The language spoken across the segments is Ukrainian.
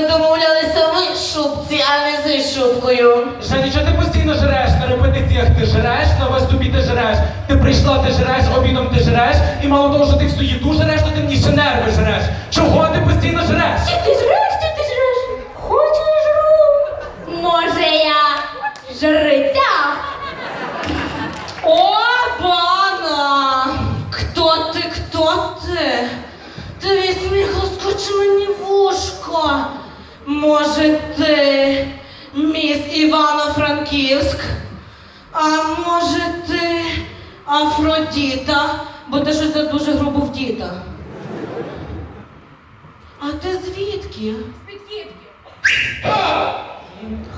ми домовлялися ви шубці, а не з шубкою. Женя, що ти постійно жреш на репетиціях? Ти жреш, на виступі ти жреш. Ти прийшла, ти жреш, обідом ти жреш. І мало того, що ти всю їду жреш, то ти мені ще нерви жреш. Чого ти постійно жреш? Ти жреш, ти, ти жреш? Хочу жру. Може я жриця? Може, ти міс Івано-Франківськ? А може ти Афродіта, бо ти щось дуже грубо вдіта. А ти звідки?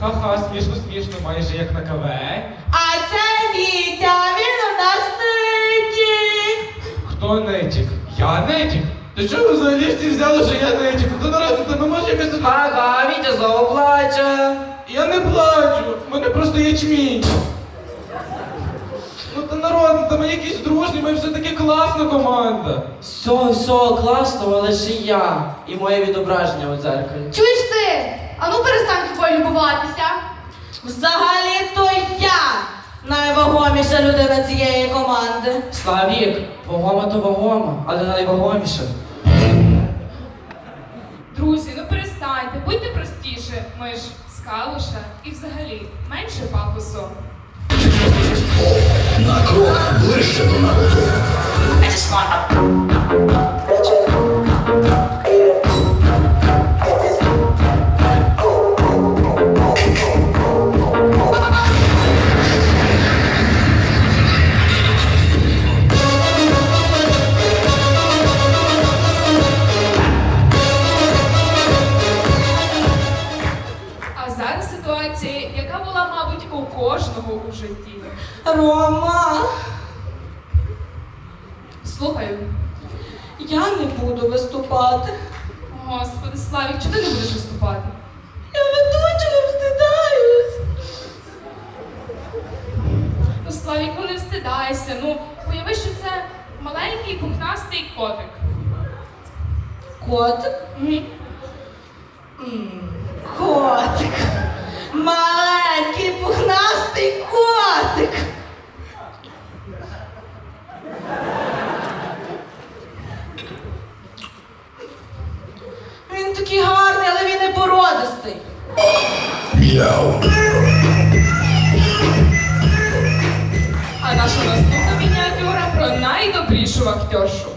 Ха-ха, смішно, смішно, майже як на КВ. А це Вітя, він у нас третій. Хто нетік? Я нетік? Ти що ви взагалі всі взяли, що я нетік? То народ, тебе може якось тут... Ага, Вітя знову плаче. Я не плачу, в мене просто ячмінь. Ну та народ, та ми якісь дружні, ми все-таки класна команда. Все, все, класно, але ще я. І моє відображення у дзеркалі. Чуєш ти? Ану перестань тобою любуватися. Взагалі-то я найвагоміша цієї команди. Славік, вагома то вагома, але найвагоміше. Друзі, ну перестаньте, будьте простіше. Ми ж з Калуша і взагалі менше пафосу. На крок ближче до народу. Зараз ситуація, яка була, мабуть, у кожного у житті. Рома, Слухаю, я не буду виступати. господи, Славік, чого ти не будеш виступати? Я ведучого встидаюсь. Ну, Славік, ну не встидайся. Ну, уяви, що це маленький пухнастий котик. Котик? Мгм. М, Котик. Маленький пухнастий котик. Він такий гарний, але він не породистий. Мяу. А наша наступна мініатюра про найдобрішу актершу.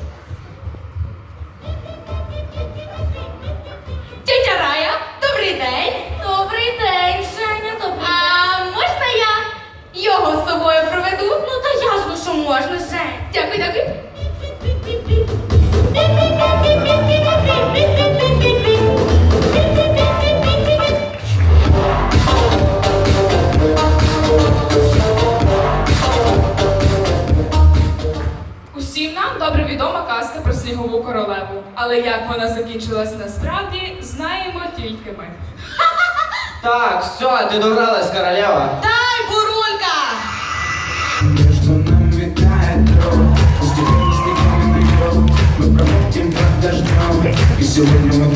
Але як вона закінчилась насправді, знаємо тільки ми. Так, все, ти догралась, королева. Дай, бурулька! Между нами тает дрова Постепенно стекаем на небо Мы проходим под дождем И сегодня мы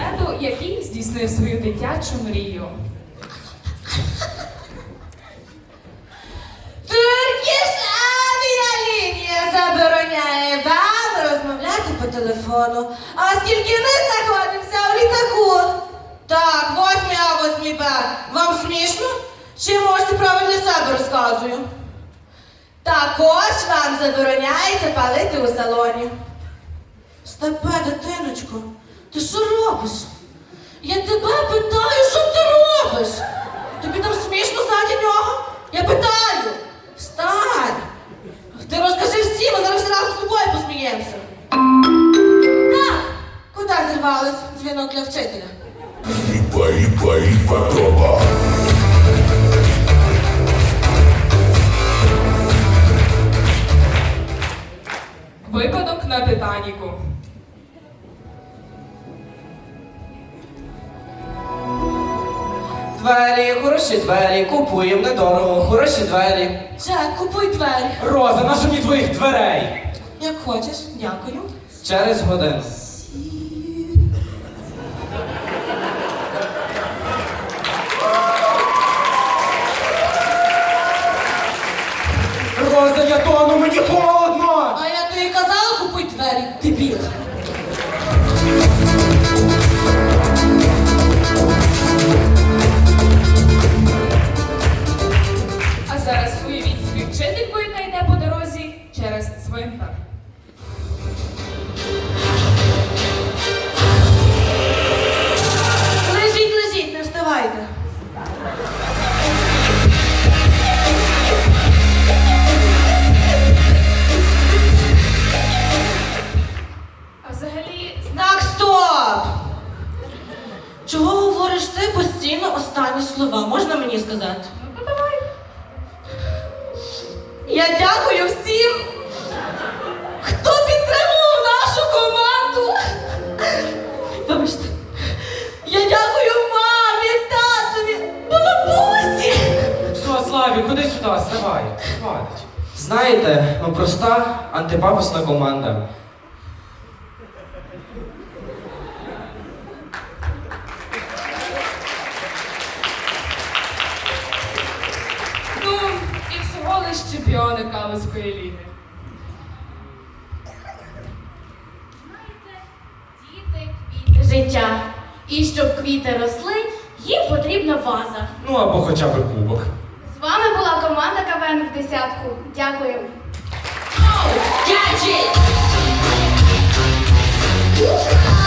університету, який здійснив свою дитячу мрію. Turkish авіалінія забороняє вам розмовляти по телефону, оскільки ми знаходимося в літаку. Так, 8 А, 8 Б. Вам смішно? Чи можете для себе розказую? Також вам забороняється палити у салоні. Степе, дитиночко, ти що робиш? Я тебе питаю, що ти робиш? Тобі там смішно ззаді нього? Я питаю. Встань! Ти розкажи всім, а зараз всі разом з тобою посміємося. Так, куди зірвались? Дзвінок для вчителя. Липа, липа, проба. Випадок на Титаніку. Двері, хороші двері, купуємо недорого, хороші двері. Джек, купуй двері. Роза, нащо мені твоїх дверей? Як хочеш, дякую. Через годину. Роза, я тону, мені Я дякую всім, хто підтримував нашу команду. Вибачте. Я дякую мамі, татові, бабусі. Все, Славі, куди сюди? Хватить. Знаєте, ми проста антипафосна команда. не чемпіони Калицької ліги. Знаєте, діти квіти життя. І щоб квіти росли, їм потрібна ваза. Ну або хоча б кубок. З вами була команда КВН в десятку. Дякую. Oh,